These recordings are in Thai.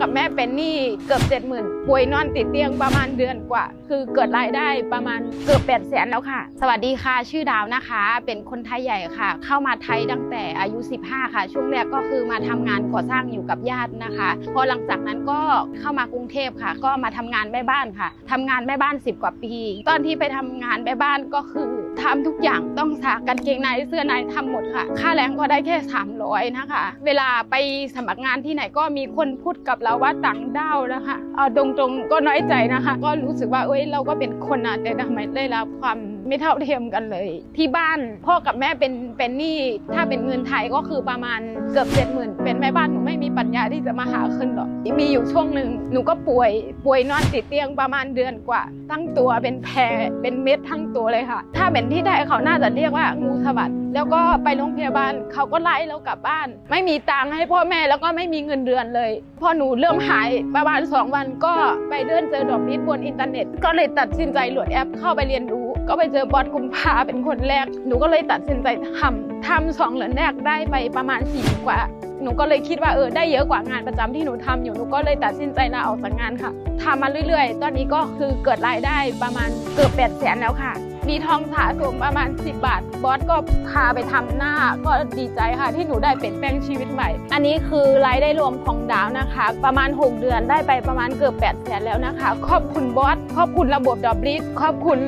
กับแม่เป็นหนี้เกือบเจ็ดหมื่นป่วยนอนติดเตียงประมาณเดือนกว่า คือเกิดรายได้ประมาณเกือบแปดแสนแล้วค่ะ สวัสดีค่ะ ชื่อดาวนะคะ เป็นคนไทยใหญ่ค่ะ เข้ามาไทยตั้งแต่อายุ 15 ค่ะ ช่วงแรกก็คือมาทำงานก่อสร้างอยู่กับญาตินะคะ พอหลังจากนั้นก็เข้ามากรุงเทพค่ะ ก็มาทำงานแม่บ้านค่ะทำงานแม่บ้าน 10 กว่าปี ตอนที่ไปทำงานแม่บ้านก็คือทำทุกอย่างต้องซักกางเกงในเสื้อในทำหมดค่ะ ค่าแรงก็ได้แค่ 300 นะคะ เวลาไปสมัครงานที่ไหนก็มีคนพูดกับเราว่าต่างด้าวนะคะเอาตรงๆก็น้อยใจนะคะ ก็รู้สึกว่าเอ้ยเราก็เป็นคนนะแต่ทำไมได้รับความ ไม่เท่าเทียมกันเลย ที่บ้านพ่อกับแม่เป็นเป็นหนี้ถ้าเป็นเงินไทยก็คือประมาณเกือบเจ็ดหมื่นเป็นแม่บ้านหนูไม่มีปัญญาที่จะมาหาขึ้นหรอกมีอยู่ช่วงหนึ่งหนูก็ป่วยป่วยนอนติดเตียงประมาณเดือนกว่า ทั้งตัวเป็นแผลเป็นเม็ดทั้งตัวเลยค่ะ ถ้าเป็นที่ไทยเขาน่าจะเรียกว่างูสวัสดแล้วก็ไปโรงพยาบาลเขาก็ไล่เรากลับบ้าน ไม่มีตังค์ให้พ่อแม่แล้วก็ไม่มีเงินเดือนเลย พอหนูเริ่มหายประมาณสองวันก็ไปเดินเจอดอกนิดบนอินเทอร์เน็ต ก็เลยตัดสินใจโหลดแอปเข้าไปเรียนรู้ ก็ไปเจอบอสกุมภาเป็นคนแรก หนูก็เลยตัดสินใจทำทำสองเหรียญแรกได้ไปประมาณสี่กว่า หนูก็เลยคิดว่าเออได้เยอะกว่างานประจำที่หนูทำอยู่หนูก็เลยตัดสินใจลาออกจากงานค่ะทำมาเรื่อยๆ ตอนนี้ก็คือเกิดรายได้ประมาณเกือบแปดแสนแล้วค่ะ มีทองสะสมประมาณ 10 บาท บอสก็พาไปทำหน้าก็ดีใจค่ะ ที่หนูได้เปลี่ยนแปลงชีวิตใหม่ อันนี้คือรายได้รวมของดาวนะคะ ประมาณ 6 เดือนได้ไปประมาณเกือบ8แสนแล้วนะคะ ขอบคุณบอสขอบคุณระบบดอบลิสขอบคุณ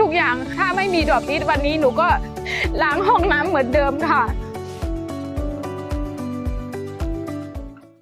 ทุกๆอย่างถ้าไม่มีดอบลิสวันนี้หนูก็ล้างห้องน้ำเหมือนเดิมค่ะ